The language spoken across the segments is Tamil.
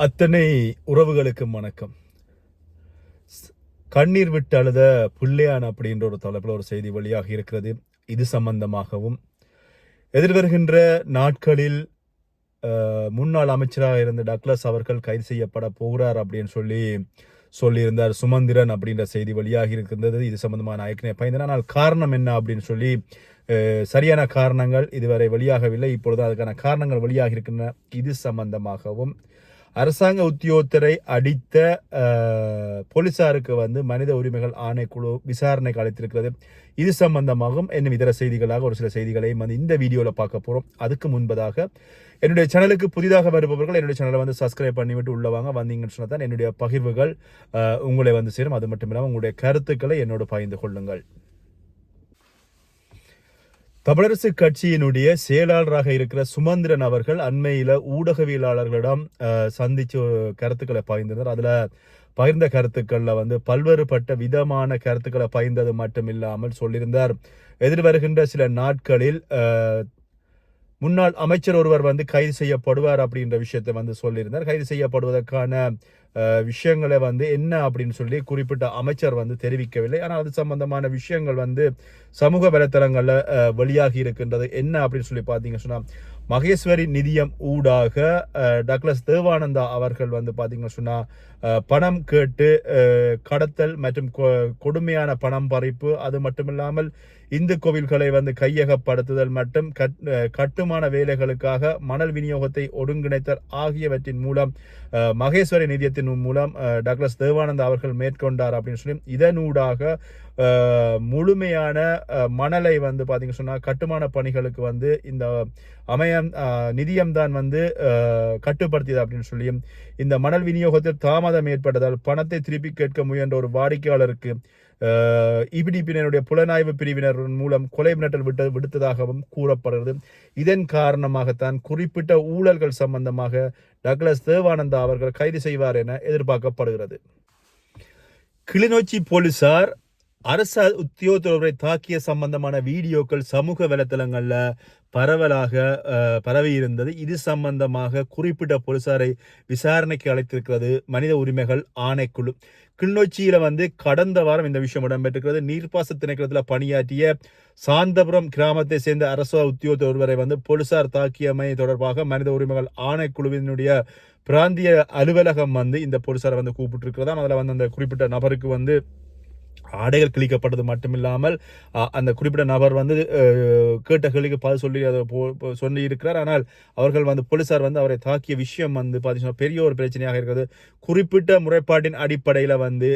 அத்தனை உறவுகளுக்கும் வணக்கம். கண்ணீர் விட்டு அழுத பிள்ளையான் அப்படின்ற ஒரு தலைப்பில் ஒரு செய்தி வழியாக இருக்கிறது. இது சம்பந்தமாகவும் எதிர்வருகின்ற நாட்களில் முன்னாள் அமைச்சராக இருந்த டக்ளஸ் அவர்கள் கைது செய்யப்பட போகிறார் அப்படின்னு சொல்லி சொல்லியிருந்தார். சுமந்திரன் அப்படின்ற செய்தி வழியாக இருக்கின்றது. இது சம்பந்தமான நான் ஏற்கனவே ஆனால் காரணம் என்ன அப்படின்னு சொல்லி சரியான காரணங்கள் இதுவரை வெளியாகவில்லை. இப்பொழுது அதுக்கான காரணங்கள் வெளியாக இருக்கின்றன. இது சம்பந்தமாகவும் அரசாங்க உத்தியோகத்தரை அடித்த போலீசாருக்கு வந்து மனித உரிமைகள் ஆணைக்குழு விசாரணைக்கு அழைத்திருக்கிறது இது சம்பந்தமாகவும் இன்னும் இதர செய்திகளாக ஒரு சில செய்திகளையும் வந்து இந்த வீடியோவில் பார்க்க போகிறோம் அதுக்கு முன்பதாக என்னுடைய சேனலுக்கு புதிதாக வருபவர்கள் என்னுடைய சேனலை வந்து சப்ஸ்கிரைப் பண்ணிவிட்டு உள்ளவாங்க வந்தீங்கன்னு சொன்னால் தான் என்னுடைய பகிர்வுகள் உங்களை வந்து சேரும். அது மட்டும் இல்லாமல் உங்களுடைய கருத்துக்களை என்னோடு பகிர்ந்து கொள்ளுங்கள். தமிழரசு கட்சியினுடைய செயலாளராக இருக்கிற சுமந்திரன் அவர்கள் அண்மையில் ஊடகவியலாளர்களிடம் சந்திச்சு கருத்துக்களை பகிர்ந்திருந்தார். அதில் பகிர்ந்த கருத்துக்களில் வந்து பல்வேறுபட்ட விதமான கருத்துக்களை பகிர்ந்தது மட்டும் இல்லாமல் சொல்லியிருந்தார். எதிர்வருகின்ற சில நாட்களில் முன்னாள் அமைச்சர் ஒருவர் வந்து கைது செய்யப்படுவார் அப்படின்ற விஷயத்தை வந்து சொல்லியிருந்தார். கைது செய்யப்படுவதற்கான விஷயங்களை வந்து என்ன அப்படின்னு சொல்லி குறிப்பிட்ட அமைச்சர் வந்து தெரிவிக்கவில்லை. ஆனால் அது சம்பந்தமான விஷயங்கள் வந்து சமூக வலைத்தளங்களில் வெளியாகி இருக்கின்றது. என்ன அப்படின்னு சொல்லி பார்த்தீங்க சொன்னால் மகேஸ்வரி நிதியம் ஊடாக டக்ளஸ் தேவானந்தா அவர்கள் வந்து பார்த்தீங்கன்னு சொன்னால் பணம் கேட்டு கடத்தல் மற்றும் கொ- கொடுமையான பணம் பறிப்பு அது மட்டுமில்லாமல் இந்து கோவில்களை வந்து கையகப்படுத்துதல் மற்றும் கட்- கட்டுமான வேலைகளுக்காக மணல் விநியோகத்தை ஒருங்கிணைத்தல் ஆகியவற்றின் மூலம் மகேஸ்வரி நிதியத்தின் மூலம் டக்ளஸ் தேவானந்தா அவர்கள் மேற்கொண்டார் அப்படின்னு சொல்லி இதனூடாக முழுமையான மணலை வந்து பார்த்திங்க சொன்னால் கட்டுமான பணிகளுக்கு வந்து இந்த அமையம் நிதியம்தான் வந்து கட்டுப்படுத்தியது அப்படின்னு சொல்லியும் இந்த மணல் விநியோகத்தில் தாமதம் ஏற்பட்டதால் பணத்தை திருப்பி கேட்க முயன்ற ஒரு வாடிக்கையாளருக்கு இபிடிபியினருடைய புலனாய்வு பிரிவினர் மூலம் கொலை மிரட்டல் விட்டு விடுத்ததாகவும் கூறப்படுகிறது. இதன் காரணமாகத்தான் குறிப்பிட்ட ஊழல்கள் சம்பந்தமாக டக்ளஸ் தேவானந்தா அவர்கள் கைது செய்வார் என எதிர்பார்க்கப்படுகிறது. கிளிநொச்சி போலீசார் அரச உத்தியோகத்தரை தாக்கிய சம்பந்தமான வீடியோக்கள் சமூக வலைத்தளங்களில் பரவலாக பரவி இருந்தது. இது சம்பந்தமாக குறிப்பிட்ட போலீசாரை விசாரணைக்கு அழைத்திருக்கிறது மனித உரிமைகள் ஆணைக்குழு. கிளிநொச்சியில் வந்து கடந்த வாரம் இந்த விஷயம் இடம்பெற்றிருக்கிறது. நீர்ப்பாச திணைக்களத்தில் பணியாற்றிய சாந்தபுரம் கிராமத்தை சேர்ந்த அரசு உத்தியோக ஒருவரை வந்து போலீசார் தாக்கியமை தொடர்பாக மனித உரிமைகள் ஆணைக்குழுவினுடைய பிராந்திய அலுவலகம் வந்து இந்த போலீசாரை வந்து கூப்பிட்டு அதில் வந்து அந்த குறிப்பிட்ட நபருக்கு வந்து ஆடைகள் கிழிக்கப்பட்டது மட்டுமில்லாமல் அந்த குறிப்பிட்ட நபர் வந்து கேட்ட கேள்விக்கு பதில் சொல்லி அதை போ- சொல்லி இருக்கிறார் ஆனால் அவர்கள் வந்து போலீசார் வந்து அவரை தாக்கிய விஷயம் வந்து பார்த்தீங்கன்னா பெரிய ஒரு பிரச்சனையாக இருக்கிறது. குறிப்பிட்ட முறைப்பாட்டின் அடிப்படையில் வந்து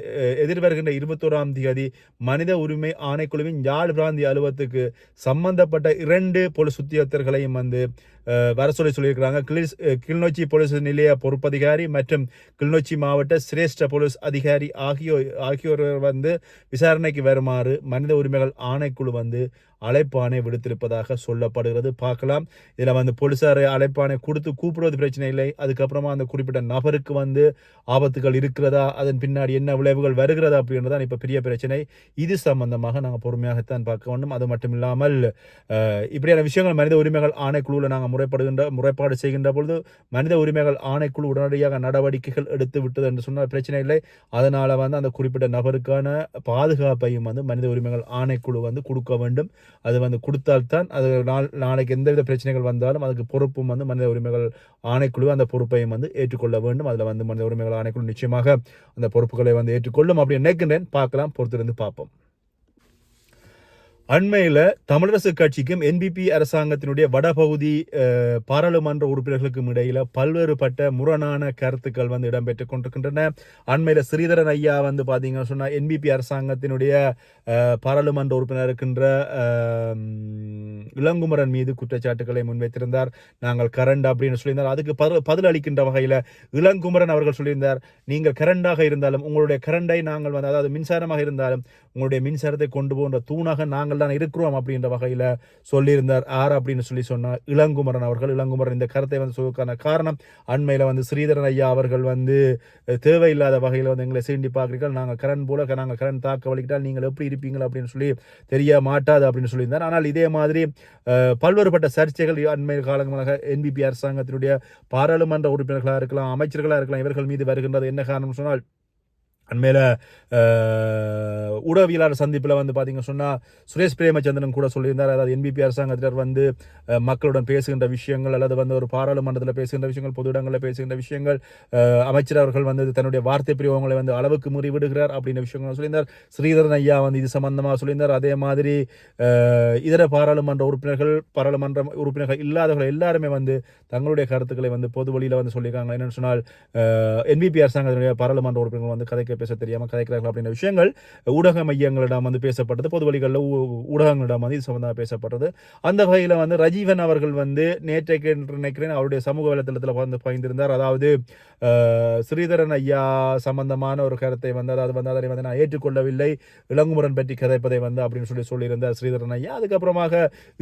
எதிர்வருகின்ற இருபத்தோராம் தேதி மனித உரிமை ஆணைக்குழுவின் யாழ் பிராந்திய அலுவலத்துக்கு சம்பந்தப்பட்ட இரண்டு போலீஸ் உத்தியோகத்தர்களையும் வந்து வர சொல்லி சொல்லியிருக்கிறாங்க. கிளிஸ்- கிளிநொச்சி போலீஸ் நிலைய பொறுப்பதிகாரி மற்றும் கிளிநொச்சி மாவட்ட சிரேஷ்ட போலீஸ் அதிகாரி ஆகியோர் ஆகியோர் வந்து விசாரணைக்கு வருமாறு மனித உரிமைகள் ஆணைக்குழு வந்து அழைப்பானை விடுத்திருப்பதாக சொல்லப்படுகிறது. பார்க்கலாம். இதில் வந்து போலீசார் அழைப்பானை கொடுத்து கூப்பிடுவது பிரச்சனை இல்லை. அதுக்கப்புறமா அந்த குறிப்பிட்ட நபருக்கு வந்து ஆபத்துகள் இருக்கிறதா? அதன் பின்னாடி என்ன விளைவுகள் வருகிறதா? அப்படின்றதான் இப்போ பெரிய பிரச்சனை. இது சம்பந்தமாக நாங்கள் பொறுமையாகத்தான் பார்க்க வேண்டும். அது மட்டும் இல்லாமல் இப்படியான விஷயங்கள் மனித உரிமைகள் ஆணைக்குழுவில் நாங்கள் முறைப்படுகின்ற முறைப்பாடு செய்கின்ற பொழுது மனித உரிமைகள் ஆணைக்குழு உடனடியாக நடவடிக்கைகள் எடுத்து விட்டது என்று சொன்னால் பிரச்சனை இல்லை. அதனால் வந்து அந்த குறிப்பிட்ட நபருக்கான பாதுகாப்பையும் வந்து மனித உரிமைகள் ஆணைக்குழு வந்து கொடுக்க வேண்டும். அது வந்து கொடுத்தால்தான் அது நாள் நாளைக்கு எந்தவித பிரச்சனைகள் வந்தாலும் அதுக்கு பொறுப்பும் வந்து மனித உரிமைகள் ஆணைக்குழு அந்த பொறுப்பையும் வந்து ஏற்றுக்கொள்ள வேண்டும். அதில் வந்து மனித உரிமைகள் ஆணைக்குழு நிச்சயமாக அந்த பொறுப்புகளை வந்து ஏற்றுக்கொள்ளும். அப்படி நினைக்கின்றேன். பார்க்கலாம். பொறுத்திருந்து பார்ப்போம். அண்மையில் தமிழரசு கட்சிக்கும் என்பிபி அரசாங்கத்தினுடைய வடபகுதி பாராளுமன்ற உறுப்பினர்களுக்கும் இடையில் பல்வேறுபட்ட முரணான கருத்துக்கள் வந்து இடம்பெற்று கொண்டிருக்கின்றன. அண்மையில் ஸ்ரீதரன் ஐயா வந்து பார்த்தீங்கன்னா சொன்னால் என்பிபி அரசாங்கத்தினுடைய பாராளுமன்ற உறுப்பினர் இருக்கின்ற இளங்குமரன் மீது குற்றச்சாட்டுகளை முன்வைத்திருந்தார். நாங்கள் கரண்ட் அப்படின்னு சொல்லியிருந்தார். அதுக்கு பதில் பதில் அளிக்கின்ற வகையில் இளங்குமரன் அவர்கள் சொல்லியிருந்தார் நீங்கள் கரண்டாக இருந்தாலும் உங்களுடைய கரண்டை நாங்கள் வந்து அதாவது மின்சாரமாக இருந்தாலும் உங்களுடைய மின்சாரத்தை கொண்டு போன்ற தூணாக நாங்கள் நாங்கள் தான் இருக்கிறோம் அப்படின்ற வகையில் சொல்லியிருந்தார். ஆர் அப்படின்னு சொல்லி சொன்னார் இளங்குமரன் அவர்கள் இளங்குமரன் இந்த கருத்தை வந்து சொல்வதற்கான காரணம் அண்மையில் வந்து ஸ்ரீதரன் ஐயா அவர்கள் வந்து தேவையில்லாத வகையில் வந்து எங்களை சீண்டி பார்க்குறீர்கள். நாங்கள் கரண் போல நாங்கள் கரண் தாக்க வலிக்கிட்டால் நீங்கள் எப்படி இருப்பீங்கள் அப்படின்னு சொல்லி தெரிய மாட்டாது அப்படின்னு சொல்லியிருந்தார். ஆனால் இதே மாதிரி பல்வேறுபட்ட சர்ச்சைகள் அண்மை காலங்களாக என்பிபி அரசாங்கத்தினுடைய பாராளுமன்ற உறுப்பினர்களாக இருக்கலாம் அமைச்சர்களாக இருக்கலாம் இவர்கள் மீது வருகின்றது. என்ன காரணம் சொன்னால் அண்மையில் உடவியலாளர் சந்திப்பில் வந்து பார்த்திங்க சொன்னால் சுரேஷ் பிரேமச்சந்திரன் கூட சொல்லியிருந்தார். அதாவது என்பிபி அரசாங்கத்தினர் வந்து மக்களுடன் பேசுகின்ற விஷயங்கள் அல்லது வந்து ஒரு பாராளுமன்றத்தில் பேசுகின்ற விஷயங்கள் பொது இடங்களில் பேசுகின்ற விஷயங்கள் அமைச்சர் அவர்கள் வந்து தன்னுடைய வார்த்தை பிரிவங்களை வந்து அளவுக்கு முறி விடுகிறார் அப்படின்ற விஷயங்கள் சொல்லியிருந்தார். ஸ்ரீதரன் ஐயா வந்து இது சம்பந்தமாக சொல்லியிருந்தார். அதே மாதிரி இதர பாராளுமன்ற உறுப்பினர்கள் பாராளுமன்ற உறுப்பினர்கள் இல்லாதவர்கள் எல்லாருமே வந்து தங்களுடைய கருத்துக்களை வந்து பொது வழியில் வந்து சொல்லியிருக்காங்க. என்னென்னு சொன்னால் என்பிபி அரசாங்கத்தினுடைய பாராளுமன்ற உறுப்பினர்கள் வந்து கதைக்க பேச தெரியாமல் கதைக்கிறார்கள் அப்படின்ற விஷயங்கள் ஊடக மையங்களிடம் வந்து பேசப்பட்டது பொது வழிகளில் ஊடகங்களிடம் வந்து இது சம்பந்தமாக பேசப்பட்டது. அந்த வகையில் வந்து ரஜீவன் அவர்கள் வந்து நேற்றைக்கு நினைக்கிறேன் அவருடைய சமூக வலைத்தளத்தில் வந்து பகிர்ந்திருந்தார். அதாவது ஸ்ரீதரன் ஐயா சம்பந்தமான ஒரு கருத்தை வந்து அதாவது வந்து அதனை வந்து நான் ஏற்றுக்கொள்ளவில்லை இளங்குமுரன் பற்றி கதைப்பதை வந்து அப்படின்னு சொல்லி சொல்லியிருந்தார் ஸ்ரீதரன் ஐயா. அதுக்கப்புறமாக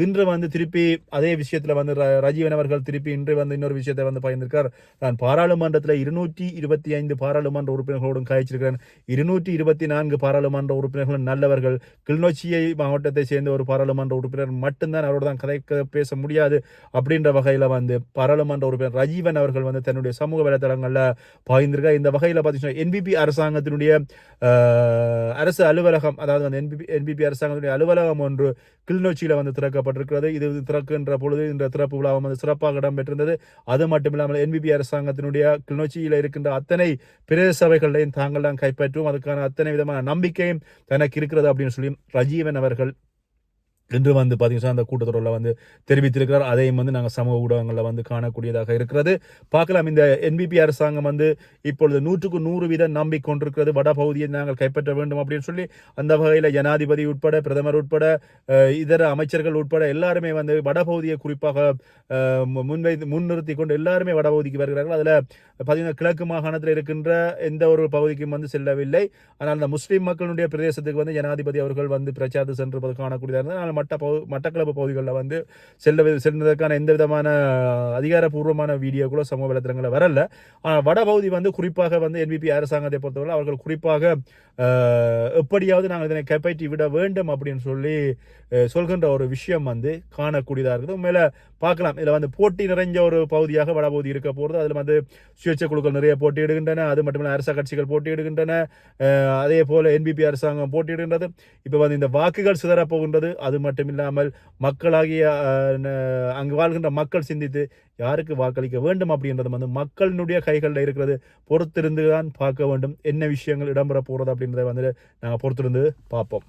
இன்று வந்து திருப்பி அதே விஷயத்தில் வந்து ரஜீவன் அவர்கள் திருப்பி இன்று வந்து இன்னொரு விஷயத்தை வந்து பகிர்ந்திருக்கார். நான் பாராளுமன்றத்தில் இருநூற்றி இருபத்தி ஐந்து பாராளுமன்ற உறுப்பினர்களோடும் காய்ச்சிருக்கிறேன் இருநூற்றி இருபத்தி நான்கு பாராளுமன்ற உறுப்பினர்கள் நல்லவர்கள். கிளிநொச்சியை மாவட்டத்தை சேர்ந்த ஒரு பாராளுமன்ற உறுப்பினர் மட்டும்தான் அவரோட தான் கதை பேச முடியாது அப்படின்ற வகையில் வந்து பாராளுமன்ற உறுப்பினர் ரஜீவன் அவர்கள் வந்து தன்னுடைய சமூக வலைதளங்களில் அரசாங்கங்களில் பாய்ந்திருக்கா இந்த வகையில் பார்த்தீங்கன்னா என்பிபி அரசாங்கத்தினுடைய அரசு அலுவலகம் அதாவது வந்து என்பிபி என்பிபி அரசாங்கத்தினுடைய அலுவலகம் ஒன்று கிளிநொச்சியில் வந்து திறக்கப்பட்டிருக்கிறது. இது திறக்கின்ற பொழுது இந்த திறப்பு விழா வந்து சிறப்பாக இடம்பெற்றிருந்தது. அது மட்டும் இல்லாமல் என்பிபி அரசாங்கத்தினுடைய கிளிநொச்சியில் இருக்கின்ற அத்தனை பிரதேச சபைகளையும் தாங்கள் கைப்பற்றுவோம் அதுக்கான அத்தனை விதமான நம்பிக்கையும் தனக்கு இருக்கிறது அப்படின்னு சொல்லி ரஜீவன் அவர்கள் என்று வந்து பார்த்தீங்கன்னா அந்த கூட்டத்தொடரில் வந்து தெரிவித்திருக்கிறார். அதையும் வந்து நாங்கள் சமூக ஊடகங்களில் வந்து காணக்கூடியதாக இருக்கிறது. பார்க்கலாம் இந்த என்பிபி அரசாங்கம் வந்து இப்பொழுது நூற்றுக்கு நூறு வீதம் நம்பிக்கொண்டிருக்கிறது. வட பகுதியை நாங்கள் கைப்பற்ற வேண்டும் அப்படின்னு சொல்லி அந்த வகையில் ஜனாதிபதி உட்பட பிரதமர் உட்பட இதர அமைச்சர்கள் உட்பட எல்லாருமே வந்து வடபகுதியை குறிப்பாக முன்வை முன்னிறுத்தி கொண்டு எல்லாருமே வடபகுதிக்கு வருகிறார்கள். அதில் பார்த்தீங்கன்னா கிழக்கு மாகாணத்தில் இருக்கின்ற எந்த ஒரு பகுதிக்கும் வந்து செல்லவில்லை. ஆனால் அந்த முஸ்லீம் மக்களுடைய பிரதேசத்துக்கு வந்து ஜனாதிபதி அவர்கள் வந்து பிரச்சாரத்து சென்று காணக்கூடியதாக இருந்தால் மட்ட பகு மட்டக்களப்பு பகுதிகளில் வந்து செல்ல செல்வதற்கான எந்த விதமான அதிகாரப்பூர்வமான வீடியோ கூட சமூக வலைத்தளங்களில் வரல. ஆனால் வடபகுதி வந்து குறிப்பாக வந்து என்பிபி அரசாங்கத்தை பொறுத்தவரை அவர்கள் குறிப்பாக எப்படியாவது நாங்கள் இதனை கைப்பற்றி விட வேண்டும் அப்படின்னு சொல்லி சொல்கின்ற ஒரு விஷயம் வந்து காணக்கூடியதாக இருக்குது. உண்மையில பார்க்கலாம். இதில் வந்து போட்டி நிறைஞ்ச ஒரு பகுதியாக வடபகுதி இருக்க போகிறது அதில் வந்து சுயேட்சை குழுக்கள் நிறைய போட்டியிடுகின்றன. அது மட்டுமில்லை அரச கட்சிகள் போட்டியிடுகின்றன. அதே போல் என்பிபி அரசாங்கம் போட்டியிடுகின்றது. இப்போ வந்து இந்த வாக்குகள் சிதறப்போகின்றது அது மட்டும் இல்லாமல் மக்களாகிய அங்கு வாழ்கின்ற மக்கள் சிந்தித்து யாருக்கு வாக்களிக்க வேண்டும் அப்படின்றது வந்து மக்களினுடைய கைகளில் இருக்கிறது. பொறுத்திருந்து தான் பார்க்க வேண்டும். என்ன விஷயங்கள் இடம்பெற போகிறது அப்படின்றத வந்து நாங்கள் பொறுத்திருந்து பார்ப்போம்.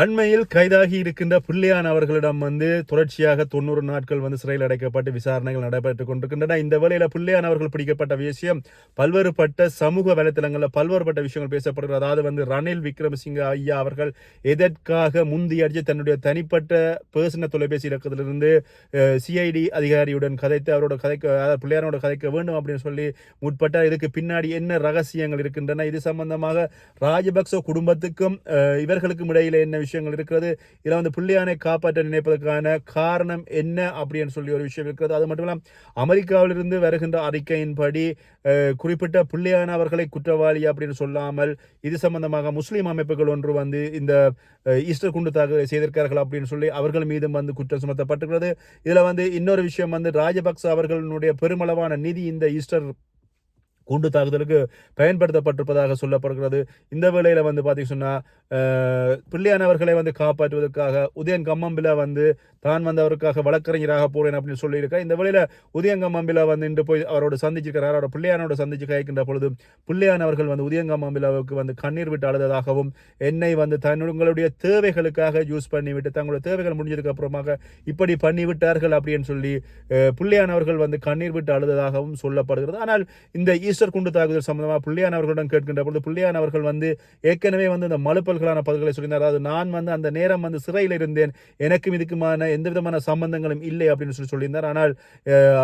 அண்மையில் கைதாகி இருக்கின்ற பிள்ளையான் அவர்களிடம் வந்து தொடர்ச்சியாக தொண்ணூறு நாட்கள் வந்து சிறையில் அடைக்கப்பட்டு விசாரணைகள் நடைபெற்றுக் கொண்டிருக்கின்றன. இந்த வேளையில் பிள்ளையான் அவர்கள் பிடிக்கப்பட்ட விஷயம் பல்வேறுபட்ட சமூக வலைத்தளங்களில் பல்வேறுபட்ட விஷயங்கள் பேசப்படுகிறது. அதாவது வந்து ரணில் விக்ரமசிங்க ஐயா அவர்கள் எதற்காக முந்தி அடிச்சு தன்னுடைய தனிப்பட்ட பேசின தொலைபேசி இலக்கத்திலிருந்து சிஐடி அதிகாரியுடன் கதைத்து அவரோட கதைக்க பிள்ளையானோட கதைக்க வேண்டும் அப்படின்னு சொல்லி முற்பட்ட இதுக்கு பின்னாடி என்ன ரகசியங்கள் இருக்கின்றன? இது சம்பந்தமாக ராஜபக்ச குடும்பத்துக்கும் இவர்களுக்கும் இடையில என்ன விஷயங்கள் இருக்கிறது. இதில் வந்து பிள்ளையானை காப்பாற்ற நினைப்பதற்கான காரணம் என்ன அப்படின்னு சொல்லி ஒரு விஷயம் இருக்கிறது. அது மட்டும் இல்லாமல் அமெரிக்காவிலிருந்து வருகின்ற அறிக்கையின்படி குறிப்பிட்ட பிள்ளையான அவர்களை குற்றவாளி அப்படின்னு சொல்லாமல் இது சம்பந்தமாக முஸ்லீம் அமைப்புகள் ஒன்று வந்து இந்த ஈஸ்டர் குண்டு தாக்குதலை செய்திருக்கார்கள் அப்படின்னு சொல்லி அவர்கள் மீதும் வந்து குற்றம் சுமத்தப்பட்டிருக்கிறது. இதில் வந்து இன்னொரு விஷயம் வந்து ராஜபக்ச அவர்களுடைய பெருமளவான நிதி இந்த ஈஸ்டர் குண்டு தாக்குதலுக்கு பயன்படுத்தப்பட்டிருப்பதாக சொல்லப்படுகிறது. இந்த வேளையில் வந்து பார்த்தீங்கன்னா சொன்னால் பிள்ளையானவர்களை வந்து காப்பாற்றுவதற்காக உதயன் கம்மம்பில வந்து தான் வந்து அவருக்காக வழக்கறிஞராக போகிறேன் அப்படின்னு சொல்லியிருக்கா. இந்த வேளையில் உதயன் கம்மம்பில வந்து இன்று போய் அவரோட சந்திச்சிருக்கிறார் அவரோட பிள்ளையானோட சந்திச்சு கேட்கின்ற பொழுது பிள்ளையானவர்கள் வந்து உதயன் கம்மம்பிலாவுக்கு வந்து கண்ணீர் விட்டு அழுததாகவும் என்னை வந்து தன்னுடைய தேவைகளுக்காக யூஸ் பண்ணிவிட்டு தங்களுடைய தேவைகள் முடிஞ்சதுக்கு அப்புறமாக இப்படி பண்ணிவிட்டார்கள் அப்படின்னு சொல்லி பிள்ளையானவர்கள் வந்து கண்ணீர் விட்டு அழுததாகவும் சொல்லப்படுகிறது. ஆனால் இந்த ஈஸ்ட் ஈஸ்டர் குண்டு தாக்குதல் சம்பந்தமாக புள்ளியான் அவர்களிடம் கேட்கின்ற பொழுது புள்ளியான் அவர்கள் வந்து ஏற்கனவே வந்து இந்த மலுப்பல்களான பதில்களை சொல்லியிருந்தார். அதாவது நான் வந்து அந்த நேரம் வந்து சிறையில் இருந்தேன். எனக்கும் இதுக்குமான எந்த விதமான சம்பந்தங்களும் இல்லை அப்படின்னு சொல்லி சொல்லியிருந்தார். ஆனால்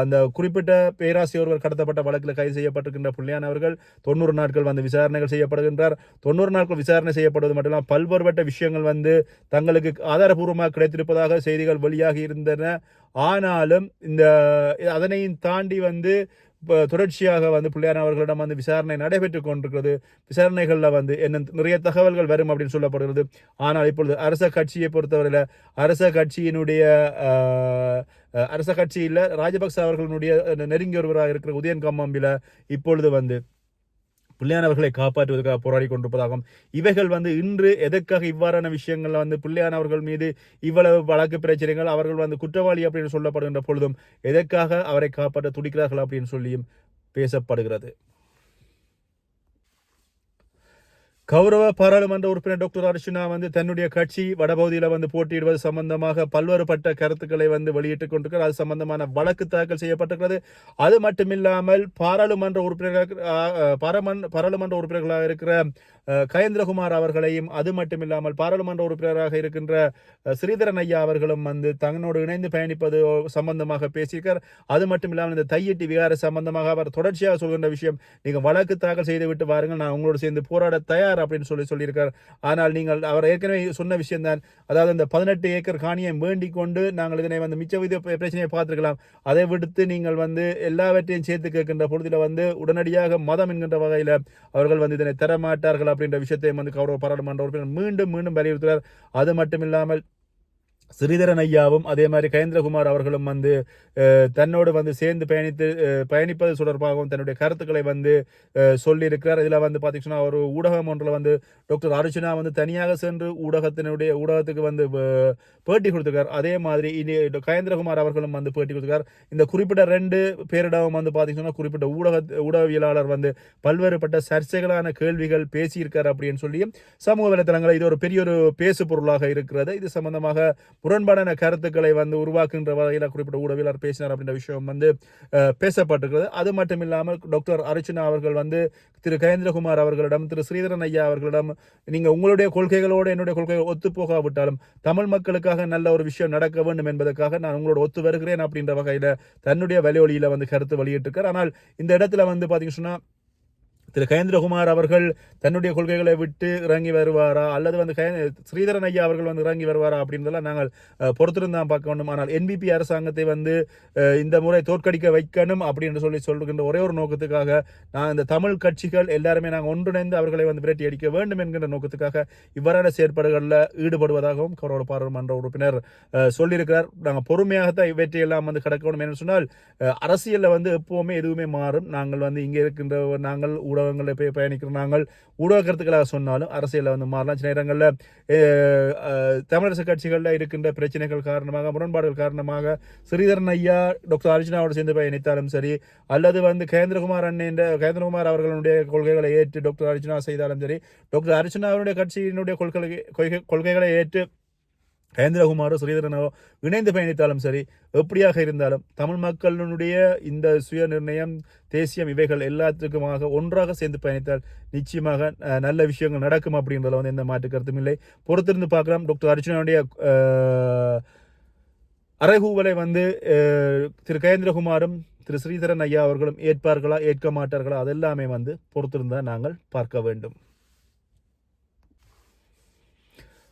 அந்த குறிப்பிட்ட பேராசிரியர் ஒருவர் கடத்தப்பட்ட வழக்கில் கைது செய்யப்பட்டிருக்கின்ற புள்ளியானவர்கள் தொண்ணூறு நாட்கள் வந்து விசாரணைகள் செய்யப்படுகின்றார். தொண்ணூறு நாட்கள் விசாரணை செய்யப்படுவது மட்டும் இல்லாமல் பல்வேறுபட்ட விஷயங்கள் வந்து தங்களுக்கு ஆதாரபூர்வமாக கிடைத்திருப்பதாக செய்திகள் வெளியாகி இருந்தன. ஆனாலும் இந்த அதனையும் தாண்டி வந்து தொடர்ச்சியாக வந்து பிள்ளையார் அவர்களிடம் வந்து விசாரணை நடைபெற்றுக் கொண்டிருக்கிறது. விசாரணைகளில் வந்து என்ன நிறைய தகவல்கள் வரும் அப்படின்னு சொல்லப்படுகிறது. ஆனால் இப்பொழுது அரச கட்சியை பொறுத்தவரையில் அரச கட்சியினுடைய அரச கட்சியில் ராஜபக்ச அவர்களுடைய நெருங்கிய ஒருவராக இருக்கிற உதயன் கம்மம்பில இப்பொழுது வந்து பிள்ளையானவர்களை காப்பாற்றுவதற்காக போராடி கொண்டிருப்பதாகவும் இவைகள் வந்து இன்று எதற்காக இவ்வாறான விஷயங்களில் வந்து பிள்ளையானவர்கள் மீது இவ்வளவு வழக்கு பிரச்சனைகள் அவர்கள் வந்து குற்றவாளி அப்படின்னு சொல்லப்படுகின்ற பொழுதும் எதற்காக அவரை காப்பாற்ற துடிக்கிறார்கள் அப்படின்னு சொல்லியும் பேசப்படுகிறது. கௌரவ பாராளுமன்ற உறுப்பினர் டாக்டர் அர்ஷுனா வந்து தன்னுடைய கட்சி வடபகுதியில் வந்து போட்டியிடுவது சம்பந்தமாக பல்வேறுபட்ட கருத்துக்களை வந்து வெளியிட்டுக் கொண்டிருக்கிறார். அது சம்பந்தமான வழக்கு தாக்கல் செய்யப்பட்டிருக்கிறது. அது மட்டுமில்லாமல் பாராளுமன்ற உறுப்பினர்கள் பரமன் பாராளுமன்ற உறுப்பினர்களாக இருக்கிற கயேந்திரகுமார் அவர்களையும் அது மட்டுமில்லாமல் பாராளுமன்ற உறுப்பினராக இருக்கின்ற ஸ்ரீதரன் ஐயா அவர்களும் வந்து தங்களோடு இணைந்து பயணிப்பது சம்பந்தமாக பேசியிருக்கார். அது மட்டும் இல்லாமல் இந்த தையிட்டி விகார சம்பந்தமாக அவர் தொடர்ச்சியாக சொல்கின்ற விஷயம் நீங்கள் வழக்கு தாக்கல் செய்து விட்டு வாருங்கள். நான் உங்களோடு சேர்ந்து போராட தயார் அப்படின்னு சொல்லி சொல்லியிருக்கார். ஆனால் நீங்கள் அவர் ஏற்கனவே சொன்ன விஷயம்தான். அதாவது இந்த பதினெட்டு ஏக்கர் காணியை வேண்டிக் கொண்டு நாங்கள் இதனை வந்து மிச்ச வித பிரச்சனையை பார்த்துருக்கலாம். அதை விடுத்து நீங்கள் வந்து எல்லாவற்றையும் சேர்த்து கேட்கின்ற பொழுதில் வந்து உடனடியாக மதம் என்கின்ற வகையில் அவர்கள் வந்து இதனை தரமாட்டார்கள் அப்படின்ற விஷயத்தையும் வந்து கௌரவ பாராளுமன்ற உறுப்பினர் மீண்டும் மீண்டும் வலியுறுத்துகிறார். அது மட்டும் இல்லாமல் ஸ்ரீதரன் ஐயாவும் அதே மாதிரி கயேந்திரகுமார் அவர்களும் வந்து தன்னோடு வந்து சேர்ந்து பயணித்து பயணிப்பது தொடர்பாகவும் தன்னுடைய கருத்துக்களை வந்து சொல்லியிருக்கிறார். இதில் வந்து பார்த்தீங்கன்னா ஒரு ஊடகம் ஒன்றில் வந்து டாக்டர் அர்ஜுனா வந்து தனியாக சென்று ஊடகத்தினுடைய ஊடகத்துக்கு வந்து பேட்டி கொடுத்துருக்கார். அதே மாதிரி இனி கயேந்திரகுமார் அவர்களும் வந்து பேட்டி கொடுத்துருக்கார். இந்த குறிப்பிட்ட ரெண்டு பேரிடம் வந்து பார்த்தீங்கன்னா குறிப்பிட்ட ஊடக ஊடகவியலாளர் வந்து பல்வேறுபட்ட சர்ச்சைகளான கேள்விகள் பேசியிருக்கார் அப்படின்னு சொல்லியும் சமூக வலைத்தளங்களில் இது ஒரு பெரிய ஒரு பேசு பொருளாக இருக்கிறது. இது சம்பந்தமாக முரண்பாடான கருத்துக்களை வந்து உருவாக்குகின்ற வகையில் குறிப்பிட்ட ஊடகவியலாளர் பேசினார் அப்படின்ற விஷயம் வந்து பேசப்பட்டிருக்கிறது. அது மட்டும் இல்லாமல் டாக்டர் அர்ச்சனா அவர்கள் வந்து திரு கயேந்திரகுமார் அவர்களிடம் திரு ஸ்ரீதரன் ஐயா அவர்களிடம் நீங்கள் உங்களுடைய கொள்கைகளோடு என்னுடைய கொள்கைகள் ஒத்து போகாவிட்டாலும் தமிழ் மக்களுக்காக நல்ல ஒரு விஷயம் நடக்க வேண்டும் என்பதற்காக நான் உங்களோட ஒத்து வருகிறேன் அப்படின்ற வகையில் தன்னுடைய வலியொலியில் வந்து கருத்து வெளியிட்டிருக்கார். ஆனால் இந்த இடத்துல வந்து பார்த்தீங்கன்னா திரு கயேந்திரகுமார் அவர்கள் தன்னுடைய கொள்கைகளை விட்டு இறங்கி வருவாரா? அல்லது வந்து கய ஸ்ரீதரன் ஐயா அவர்கள் வந்து இறங்கி வருவாரா அப்படின்றதெல்லாம் நாங்கள் பொறுத்திருந்தான் பார்க்க வேண்டும். ஆனால் என்பிபி அரசாங்கத்தை வந்து இந்த முறை தோற்கடிக்க வைக்கணும் அப்படின்னு சொல்லி சொல்கின்ற ஒரே ஒரு நோக்கத்துக்காக நான் இந்த தமிழ் கட்சிகள் எல்லாருமே நாங்கள் ஒன்றிணைந்து அவர்களை வந்து விரட்டி அடிக்க வேண்டும் என்கின்ற நோக்கத்துக்காக இவ்வாறான செயற்பாடுகளில் ஈடுபடுவதாகவும் கௌரவ பாராளுமன்ற உறுப்பினர் சொல்லியிருக்கிறார். நாங்கள் பொறுமையாகத்தான் இவற்றையெல்லாம் வந்து கடக்கணும். என்று சொன்னால் அரசியலில் வந்து எப்போவுமே எதுவுமே மாறும். நாங்கள் வந்து இங்கே இருக்கின்ற நாங்கள் ஊடக ஊடகங்களில் போய் பயணிக்கிற நாங்கள் ஊடக கருத்துக்களாக சொன்னாலும் அரசியலில் வந்து மாறலாம். சில நேரங்களில் தமிழரசு கட்சிகளில் இருக்கின்ற பிரச்சனைகள் காரணமாக முரண்பாடுகள் காரணமாக ஸ்ரீதரன் ஐயா டாக்டர் அர்ஜுனாவோடு சேர்ந்து பயணித்தாலும் சரி அல்லது வந்து கேந்திரகுமார் அண்ணன் கேந்திரகுமார் அவர்களுடைய கொள்கைகளை ஏற்று டாக்டர் அர்ஜுனா செய்தாலும் சரி டாக்டர் அர்ஜுனா அவருடைய கட்சியினுடைய கொள்கை கொள்கை- கொள்கைகளை ஏற்று கேந்திரகுமாரோ ஸ்ரீதரனோ இணைந்து பயணித்தாலும் சரி எப்படியாக இருந்தாலும் தமிழ் மக்களினுடைய இந்த சுய நிர்ணயம் தேசியம் இவைகள் எல்லாத்துக்குமாக ஒன்றாக சேர்ந்து பயணித்தால் நிச்சயமாக நல்ல விஷயங்கள் நடக்கும் அப்படின்றதுல வந்து எந்த மாற்று கருத்தும் இல்லை. பொறுத்திருந்து பார்க்கலாம். டாக்டர் அர்ஜுனனுடைய அஹ், அறைகூவலை வந்து திரு கயேந்திரகுமாரும் திரு ஸ்ரீதரன் ஐயா அவர்களும் ஏற்பார்களா ஏற்க மாட்டார்களா அதெல்லாமே வந்து பொறுத்திருந்தால் நாங்கள் பார்க்க வேண்டும்.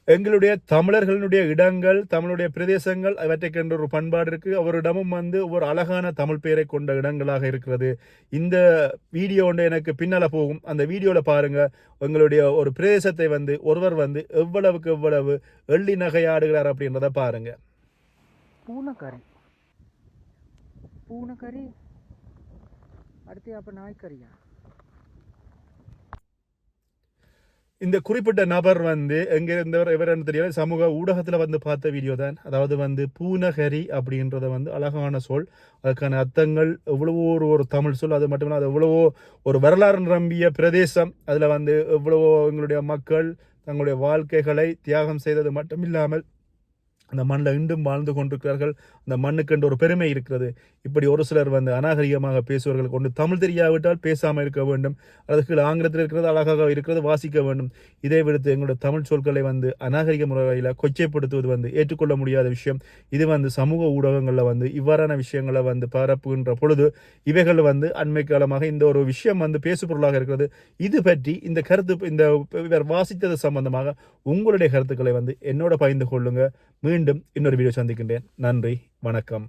எங்களுடைய தமிழர்களுடைய இடங்கள் தமிழுடைய பிரதேசங்கள் அவற்றைக்கென்ற ஒரு பண்பாடு இருக்குது அவரிடமும் வந்து ஒரு அழகான தமிழ் பெயரை கொண்ட இடங்களாக இருக்கிறது. இந்த வீடியோ ஒன்று எனக்கு பின்னால போகும். அந்த வீடியோவில் பாருங்கள் எங்களுடைய ஒரு பிரதேசத்தை வந்து ஒருவர் வந்து எவ்வளவுக்கு எவ்வளவு எள்ளி நகையாடுகிறார் அப்படின்றத பாருங்கள் பூனைக்கறி. பூனைக்கறி? அடுத்து அப்போ நாய்க்கறியா? இந்த குறிப்பிட்ட நபர் வந்து எங்கே இருந்தவர் எவர்னு தெரியல சமூக ஊடகத்தில் வந்து பார்த்த வீடியோ தான். அதாவது வந்து பூனகரி அப்படின்றத வந்து அழகான சொல். அதுக்கான அர்த்தங்கள் எவ்வளவோ ஒரு ஒரு தமிழ் சொல். அது மட்டும் அது எவ்வளவோ ஒரு வரலாறு நிரம்பிய பிரதேசம். அதில் வந்து எவ்வளவோ எங்களுடைய மக்கள் தங்களுடைய வாழ்க்கைகளை தியாகம் செய்தது மட்டும் இல்லாமல் அந்த மண்ணில் இன்றும் வாழ்ந்து கொண்டிருக்கிறார்கள். அந்த மண்ணுக்கென்று ஒரு பெருமை இருக்கிறது. இப்படி ஒரு சிலர் வந்து அநாகரிகமாக பேசுவார்கள் கொண்டு தமிழ் தெரியாவிட்டால் பேசாமல் இருக்க வேண்டும். அதற்கு ஆங்கிலத்தில் இருக்கிறது அழகாக இருக்கிறது வாசிக்க வேண்டும். இதை விடுத்து எங்களுடைய தமிழ் சொற்களை வந்து அநாகரிக முறையில் கொச்சைப்படுத்துவது வந்து ஏற்றுக்கொள்ள முடியாத விஷயம். இது வந்து சமூக ஊடகங்களில் வந்து இவ்வாறான விஷயங்களை வந்து பரப்புகின்ற பொழுது இவைகள் வந்து அண்மை காலமாக இந்த ஒரு விஷயம் வந்து பேசு பொருளாக இருக்கிறது. இது பற்றி இந்த கருத்து இந்த வாசித்தது சம்பந்தமாக உங்களுடைய கருத்துக்களை வந்து என்னோட பகிர்ந்து கொள்ளுங்கள் மீண்டும் இன்னொரு வீடியோ சந்திக்கின்றேன். நன்றி வணக்கம்.